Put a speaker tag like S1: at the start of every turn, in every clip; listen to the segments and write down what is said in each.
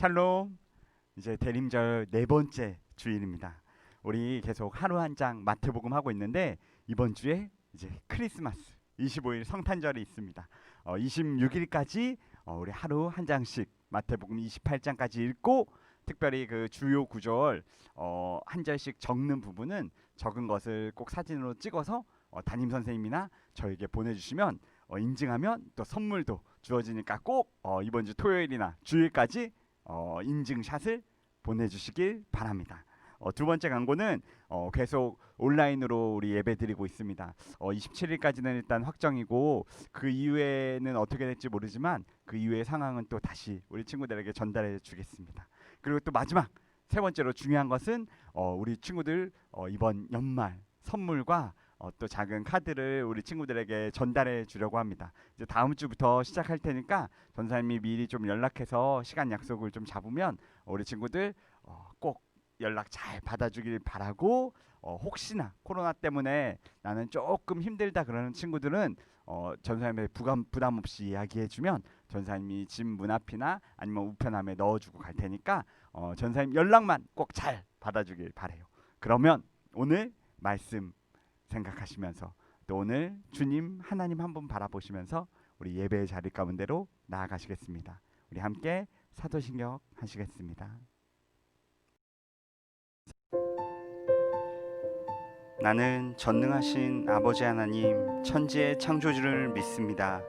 S1: 샬롬. 이제 대림절 네 번째 주일입니다. 우리 계속 하루 한 장 마태복음 하고 있는데 이번 주에 이제 크리스마스 25일 성탄절이 있습니다. 어, 26일까지 어, 우리 하루 한 장씩 마태복음 28장까지 읽고 특별히 그 주요 구절 어, 한 절씩 적는 부분은 적은 것을 꼭 사진으로 찍어서 어, 담임 선생님이나 저에게 보내주시면 어, 인증하면 또 선물도 주어지니까 꼭 어, 이번 주 토요일이나 주일까지 어, 인증샷을 보내주시길 바랍니다. 어, 두 번째 광고는 어, 계속 온라인으로 우리 예배 드리고 있습니다. 어, 27일까지는 일단 확정이고 그 이후에는 어떻게 될지 모르지만 그 이후의 상황은 또 다시 우리 친구들에게 전달해 주겠습니다. 그리고 또 마지막 세 번째로 중요한 것은 어, 우리 친구들 어, 이번 연말 선물과 어, 또 작은 카드를 우리 친구들에게 전달해 주려고 합니다. 이제 다음 주부터 시작할 테니까 전사님이 미리 좀 연락해서 시간 약속을 좀 잡으면 우리 친구들 어, 꼭 연락 잘 받아주길 바라고 어, 혹시나 코로나 때문에 나는 조금 힘들다 그러는 친구들은 어, 전사님의 부담 부담 없이 이야기해주면 전사님이 집 문 앞이나 아니면 우편함에 넣어주고 갈 테니까 어, 전사님 연락만 꼭 잘 받아주길 바래요. 그러면 오늘 말씀 생각하시면서 또 오늘 주님 하나님 한 분 바라보시면서 우리 예배의 자리 가운데로 나아가시겠습니다. 우리 함께 사도신경 하시겠습니다. 나는 전능하신 아버지 하나님 천지의 창조주를 믿습니다.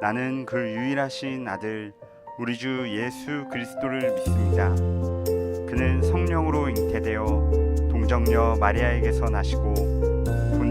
S1: 나는 그 유일하신 아들 우리 주 예수 그리스도를 믿습니다. 그는 성령으로 잉태되어 동정녀 마리아에게서 나시고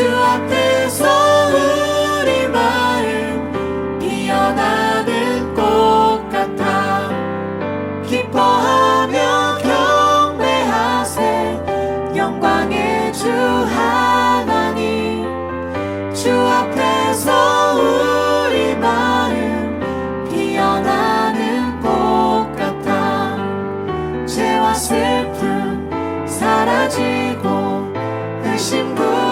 S2: 주 앞에서 우리 마음 피어나는 꽃 같아. 기뻐하며 경배하세. 영광의 주 하나님. 주 앞에서 우리 마음 피어나는 꽃 같아. 죄와 슬픔 사라지고 의심 구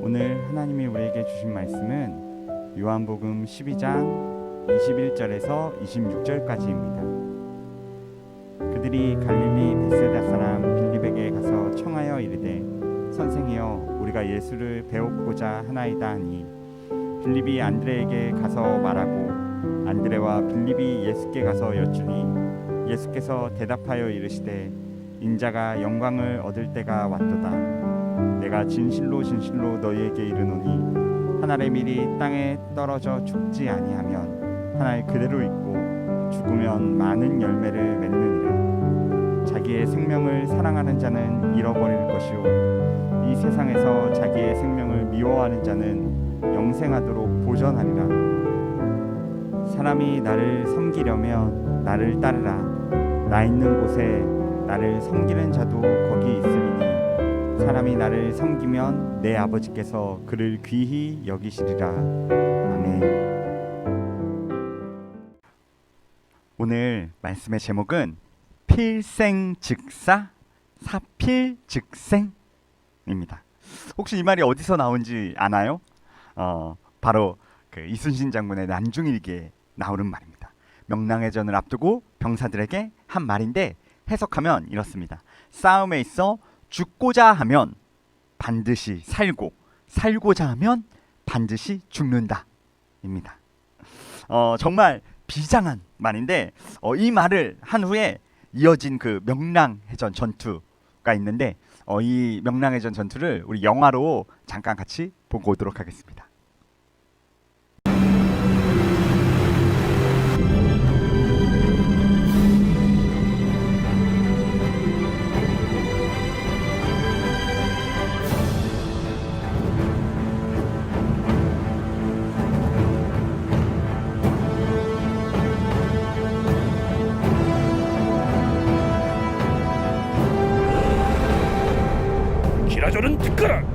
S1: 오늘 하나님이 우리에게 주신 말씀은 요한복음 12장 21절에서 26절까지입니다. 그들이 갈릴리 베세다 사람 선생이여 우리가 예수를 배우고자 하나이다 하니 빌립이 안드레에게 가서 말하고 안드레와 빌립이 예수께 가서 여쭈니 예수께서 대답하여 이르시되 인자가 영광을 얻을 때가 왔도다. 내가 진실로 진실로 너희에게 이르노니 하나의 밀이 땅에 떨어져 죽지 아니하면 하나의 그대로 있고 죽으면 많은 열매를 맺느니라 자기의 생명을 사랑하는 자는 잃어버릴 것이요 이 세상에서 자기의 생명을 미워하는 자는 영생하도록 보전하리라 사람이 나를 섬기려면 나를 따르라 나 있는 곳에 나를 섬기는 자도 거기 있으리니 사람이 나를 섬기면 내 아버지께서 그를 귀히 여기시리라. 아멘. 오늘 말씀의 제목은 필생즉사 사필즉생입니다. 혹시 이 말이 어디서 나온지 아나요? 어, 바로 그 이순신 장군의 난중일기에 나오는 말입니다. 명랑해전을 앞두고 병사들에게 한 말인데 해석하면 이렇습니다. 싸움에 있어 죽고자 하면 반드시 살고 살고자 하면 반드시 죽는다. 입니다. 어, 정말 비장한 말인데 어, 이 말을 한 후에 이어진 그 명랑해전 전투가 있는데 어, 이 명랑해전 전투를 우리 영화로 잠깐 같이 보고 오도록 하겠습니다.
S3: 기라조는 듣거라.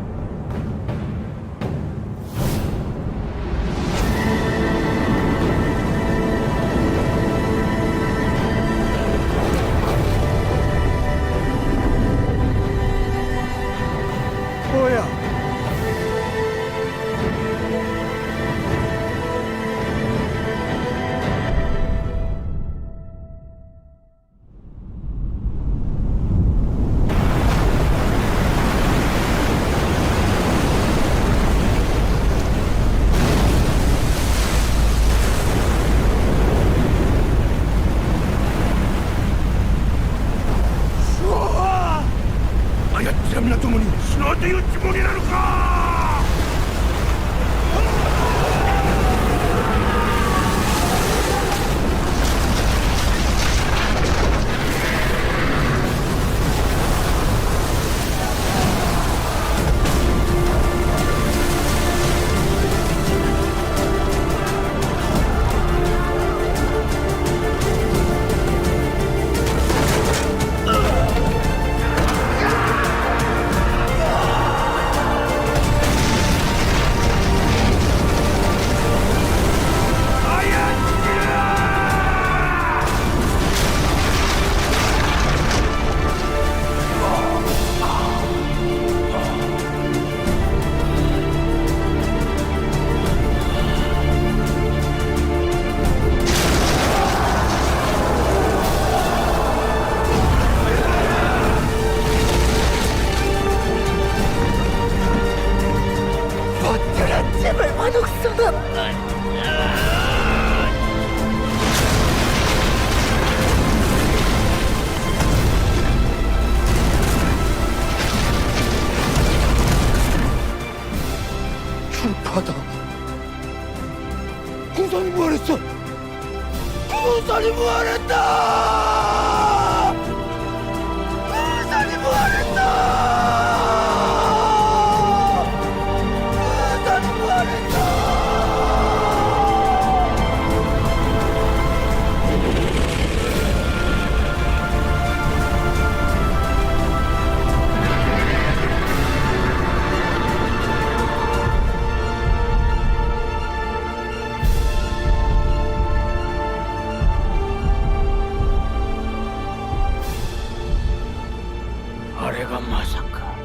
S4: れがまさか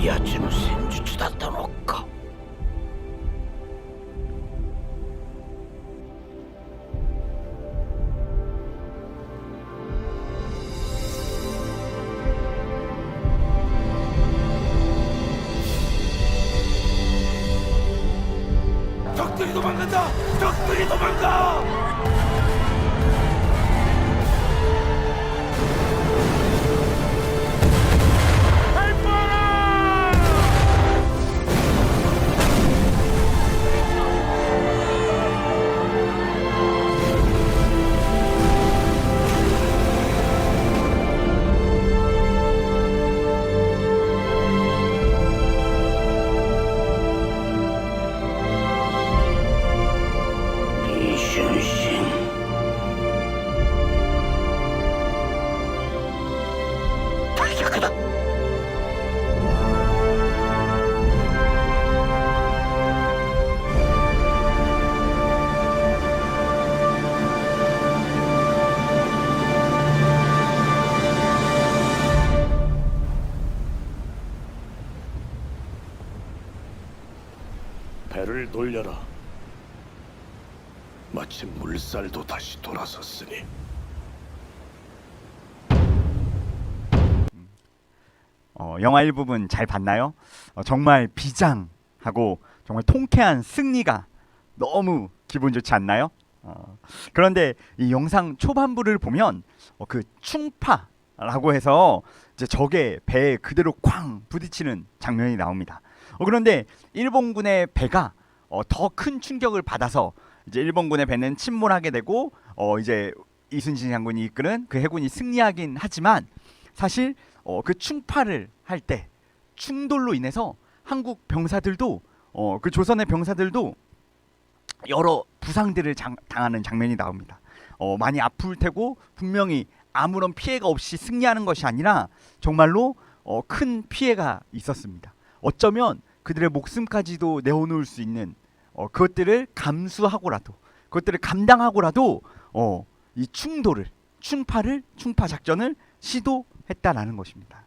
S4: 奴の戦術だったのか。
S3: Jesus. 다시 돌아섰으니
S1: 어, 영화 일부분 잘 봤나요? 어, 정말 비장하고 정말 통쾌한 승리가 너무 기분 좋지 않나요? 어, 그런데 이 영상 초반부를 보면 어, 그 충파라고 해서 이제 적의 배에 그대로 쾅 부딪히는 장면이 나옵니다. 어, 그런데 일본군의 배가 어, 더 큰 충격을 받아서 이제 일본군의 배는 침몰하게 되고 어, 이제 이순신 장군이 이끄는 그 해군이 승리하긴 하지만 사실 어, 그 충파를 할 때 충돌로 인해서 한국 병사들도 어, 그 조선의 병사들도 여러 부상들을 장- 당하는 장면이 나옵니다. 어, 많이 아플 테고 분명히 아무런 피해가 없이 승리하는 것이 아니라 정말로 어, 큰 피해가 있었습니다. 어쩌면 그들의 목숨까지도 내어놓을 수 있는 어, 그것들을 감수하고라도 그것들을 감당하고라도 어, 이 충돌을 충파를 충파 작전을 시도했다라는 것입니다.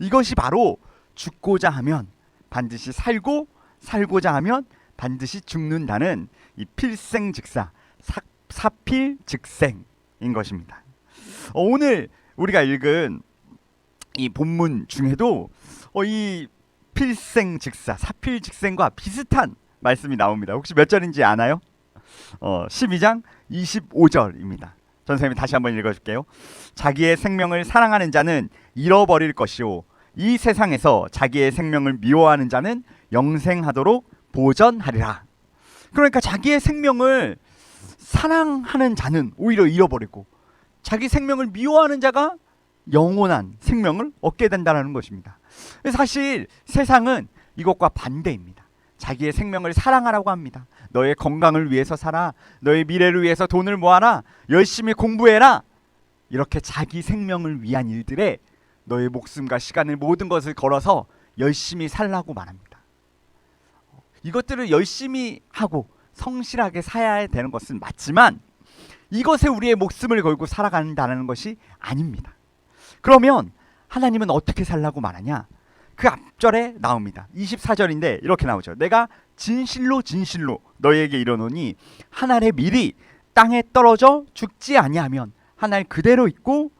S1: 이것이 바로 죽고자 하면 반드시 살고 살고자 하면 반드시 죽는다는 이 필생즉사 사, 사필즉생인 것입니다. 어, 오늘 우리가 읽은 이 본문 중에도 어, 이 필생즉사 사필즉생과 비슷한 말씀이 나옵니다. 혹시 몇 절인지 아나요? 어, 12장 25절입니다. 전 선생님이 다시 한번 읽어줄게요. 자기의 생명을 사랑하는 자는 잃어버릴 것이요 이 세상에서 자기의 생명을 미워하는 자는 영생하도록 보전하리라. 그러니까 자기의 생명을 사랑하는 자는 오히려 잃어버리고 자기 생명을 미워하는 자가 영원한 생명을 얻게 된다는 것입니다. 사실 세상은 이것과 반대입니다. 자기의 생명을 사랑하라고 합니다. 너의 건강을 위해서 살아. 너의 미래를 위해서 돈을 모아라. 열심히 공부해라. 이렇게 자기 생명을 위한 일들에 너의 목숨과 시간을 모든 것을 걸어서 열심히 살라고 말합니다. 이것들을 열심히 하고 성실하게 살아야 되는 것은 맞지만 이것에 우리의 목숨을 걸고 살아간다는 것이 아닙니다. 그러면 하나님은 어떻게 살라고 말하냐? 그 앞절에 나옵니다. 24절인데 이렇게 나오죠. 내가 진실로 진실로 너희에게 이르노니 한 알의 밀이 땅에 떨어져 죽지 아니하면 한 알 그대로 있고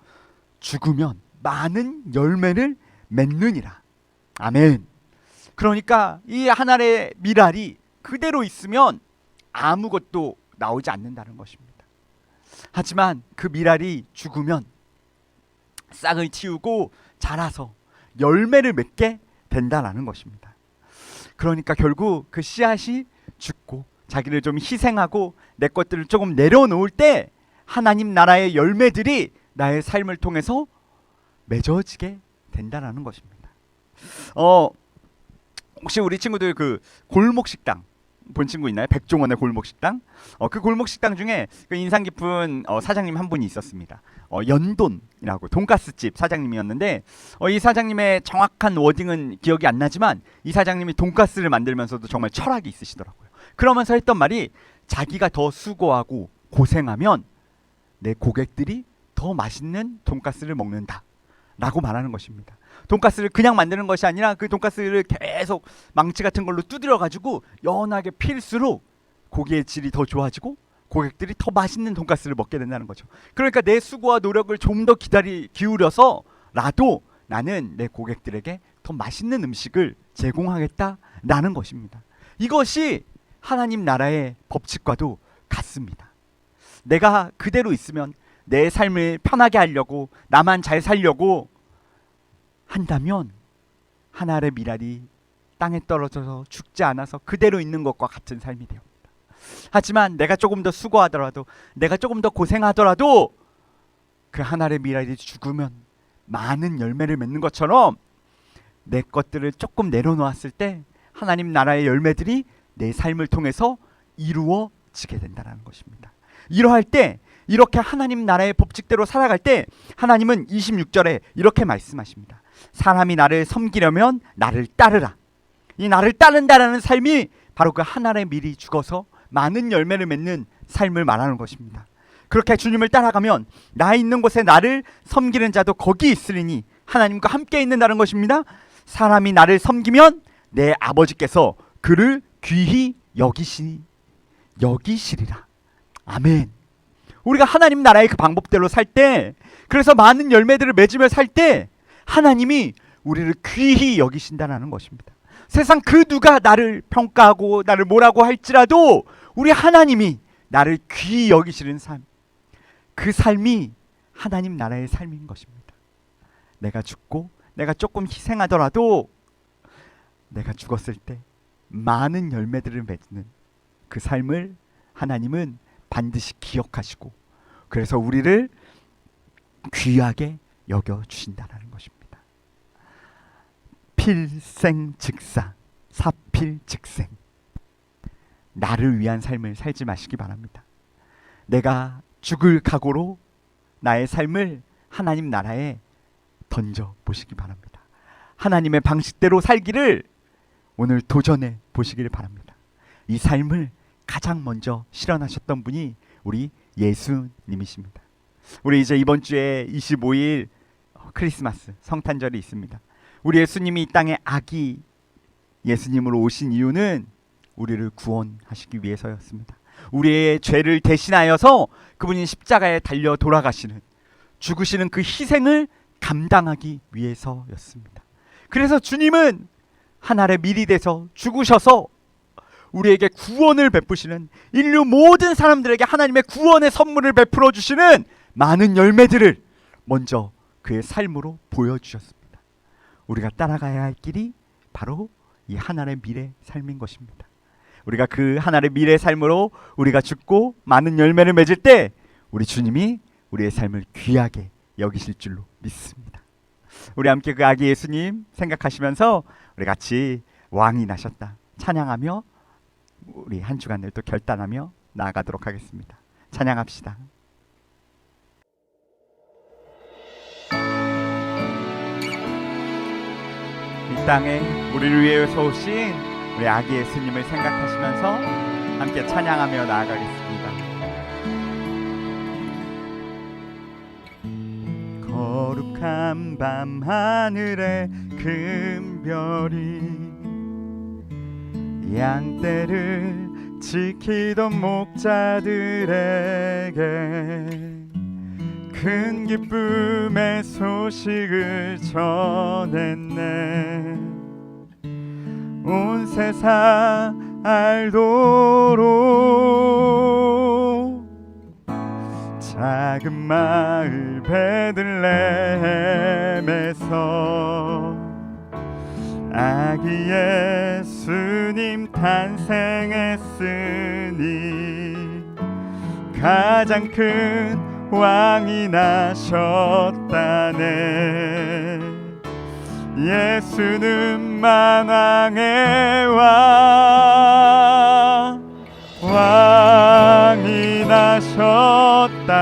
S1: 죽으면 많은 열매를 맺느니라. 아멘. 그러니까 이 한 알의 밀알이 그대로 있으면 아무것도 나오지 않는다는 것입니다. 하지만 그 밀알이 죽으면 싹을 틔우고 자라서 열매를 맺게 된다라는 것입니다. 그러니까 결국 그 씨앗이 죽고 자기를 좀 희생하고 내 것들을 조금 내려놓을 때 하나님 나라의 열매들이 나의 삶을 통해서 맺어지게 된다라는 것입니다. 어 혹시 우리 친구들 그 골목 식당 본 친구 있나요? 백종원의 골목 식당. 어 그 골목 식당 중에 그 인상 깊은 어, 사장님 한 분이 있었습니다. 어 연돈이라고 돈가스 집 사장님이었는데 어, 이 사장님의 정확한 워딩은 기억이 안 나지만 이 사장님이 돈가스를 만들면서도 정말 철학이 있으시더라고요. 그러면서 했던 말이 자기가 더 수고하고 고생하면 내 고객들이 더 맛있는 돈가스를 먹는다. 라고 말하는 것입니다. 돈가스를 그냥 만드는 것이 아니라 그 돈가스를 계속 망치 같은 걸로 두드려 가지고 연하게 필수록 고기의 질이 더 좋아지고 고객들이 더 맛있는 돈가스를 먹게 된다는 거죠. 그러니까 내 수고와 노력을 좀 더 기다리 기울여서라도 나는 내 고객들에게 더 맛있는 음식을 제공하겠다라는 것입니다. 이것이 하나님 나라의 법칙과도 같습니다. 내가 그대로 있으면 내 삶을 편하게 하려고 나만 잘 살려고 한다면 하나의 미랄이 땅에 떨어져서 죽지 않아서 그대로 있는 것과 같은 삶이 됩니다. 하지만 내가 조금 더 수고하더라도 내가 조금 더 고생하더라도 그 하나의 미랄이 죽으면 많은 열매를 맺는 것처럼 내 것들을 조금 내려놓았을 때 하나님 나라의 열매들이 내 삶을 통해서 이루어지게 된다는 것입니다. 이러할 때 이렇게 하나님 나라의 법칙대로 살아갈 때 하나님은 26절에 이렇게 말씀하십니다. 사람이 나를 섬기려면 나를 따르라. 이 나를 따른다라는 삶이 바로 그 하나의 미리 죽어서 많은 열매를 맺는 삶을 말하는 것입니다. 그렇게 주님을 따라가면 나 있는 곳에 나를 섬기는 자도 거기 있으리니 하나님과 함께 있는다는 것입니다. 사람이 나를 섬기면 내 아버지께서 그를 귀히 여기시 여기시리라. 아멘. 우리가 하나님 나라의 그 방법대로 살 때, 그래서 많은 열매들을 맺으며 살 때, 하나님이 우리를 귀히 여기신다는 것입니다. 세상 그 누가 나를 평가하고 나를 뭐라고 할지라도 우리 하나님이 나를 귀히 여기시는 삶, 그 삶이 하나님 나라의 삶인 것입니다. 내가 죽고 내가 조금 희생하더라도 내가 죽었을 때 많은 열매들을 맺는 그 삶을 하나님은 반드시 기억하시고 그래서 우리를 귀하게 여겨 주신다는 것입니다. 필생즉사 사필즉생 나를 위한 삶을 살지 마시기 바랍니다. 내가 죽을 각오로 나의 삶을 하나님 나라에 던져 보시기 바랍니다. 하나님의 방식대로 살기를 오늘 도전해 보시기를 바랍니다. 이 삶을 가장 먼저 실현하셨던 분이 우리 예수님이십니다. 우리 이제 이번 주에 25일 크리스마스 성탄절이 있습니다. 우리 예수님이 이 땅에 아기 예수님으로 오신 이유는 우리를 구원하시기 위해서였습니다. 우리의 죄를 대신하여서 그분이 십자가에 달려 돌아가시는 죽으시는 그 희생을 감당하기 위해서였습니다. 그래서 주님은 하늘에 미리 돼서 죽으셔서 우리에게 구원을 베푸시는 인류 모든 사람들에게 하나님의 구원의 선물을 베풀어 주시는 많은 열매들을 먼저 그의 삶으로 보여주셨습니다. 우리가 따라가야 할 길이 바로 이 하나의 미래 삶인 것입니다. 우리가 그 하나의 미래 삶으로 우리가 죽고 많은 열매를 맺을 때 우리 주님이 우리의 삶을 귀하게 여기실 줄로 믿습니다. 우리 함께 그 아기 예수님 생각하시면서 우리 같이 왕이 나셨다 찬양하며 우리 한 주간을 또 결단하며 나아가도록 하겠습니다. 찬양합시다. 이 땅에 우리를 위해 서 오신 우리 아기 예수님을 생각하시면서 함께 찬양하며 나아가겠습니다. 거룩한 밤 하늘에 큰 별이 양떼를 지키던 목자들에게 큰 기쁨의 소식을 전했네. 온 세상 알도록 작은 마을 베들레헴에서 아기 예수님 탄생했으니 가장 큰 왕이 나셨다네. 예수는 만왕의 왕. 왕이 나셨다.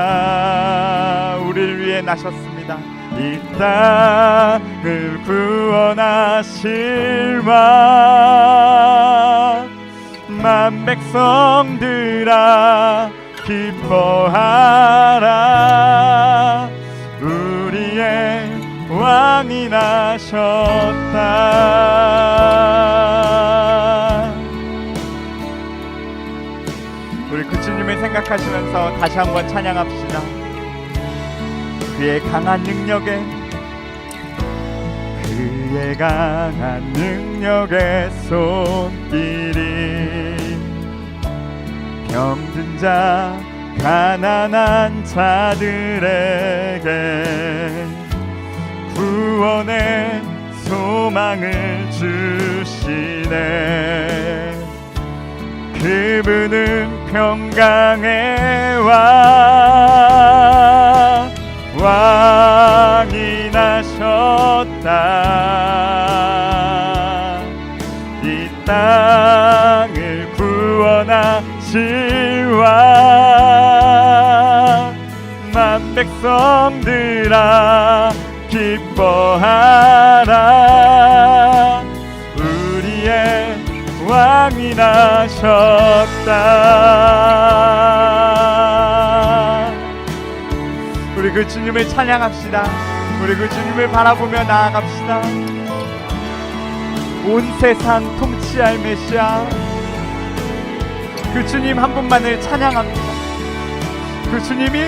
S1: 우리를 위해 나셨습니다. 이 땅을 구원하실 왕만 백성들아 기뻐하라. 우리의 왕이 나셨다. 우리 구주님을 생각하시면서 다시 한번 찬양합시다. 그의 강한 능력에 그의 강한 능력의 손길이 병든 자 가난한 자들에게 구원의 소망을 주시네. 그분은 평강의 왕 왕이 나셨다. 이 땅을 구원하실 왕만 백성들아 기뻐하라. 우리의 왕이 나셨다. 우리 그 주님을 찬양합시다. 우리 그 주님을 바라보며 나아갑시다. 온 세상 통치할 메시아 그 주님 한 분만을 찬양합니다. 그 주님이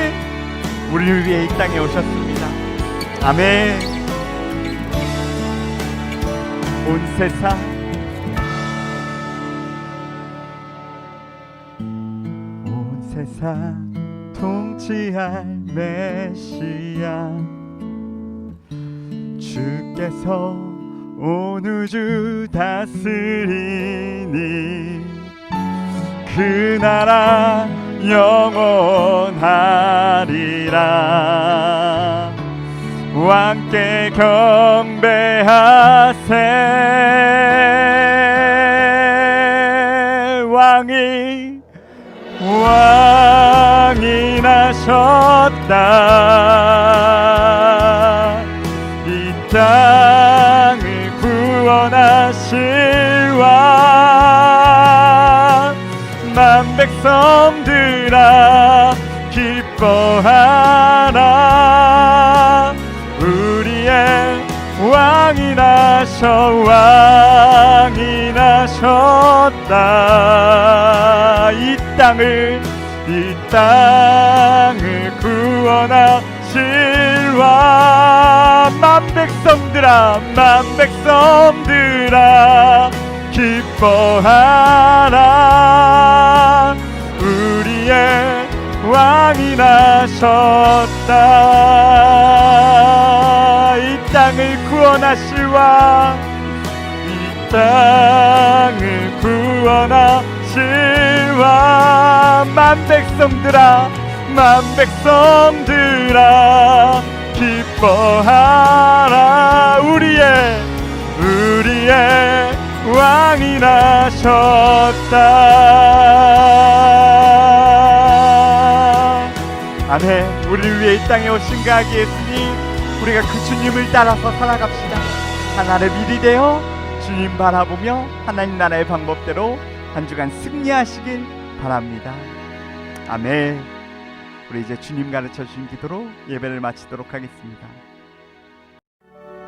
S1: 우리를 위해 이 땅에 오셨습니다. 아멘. 온 세상. 온 세상 통치할 메시아. 주께서 온 우주 다스리니 그 나라 영원하리라. 왕께 경배하세. 왕이 왕이 나셨다 백성들아 기뻐하라. 우리의 왕이 나셔 왕이 나셨다. 이 땅을 이 땅을 구원하실 왕만 백성들아 만 백성들아 기뻐하라 우리의 왕이 나셨다. 이 땅을 구원하실 왕이 땅을 구원하실 왕만 백성들아 만 백성들아 기뻐하라. 우리의 우리의 왕이 나셨다. 아멘. 우리를 위해 이 땅에 오신 그 아기 예수님 우리가 그 주님을 따라서 살아갑시다. 하나를 미리 되어 주님 바라보며 하나님 나라의 방법대로 한 주간 승리하시길 바랍니다. 아멘. 우리 이제 주님 가르쳐 주신 기도로 예배를 마치도록 하겠습니다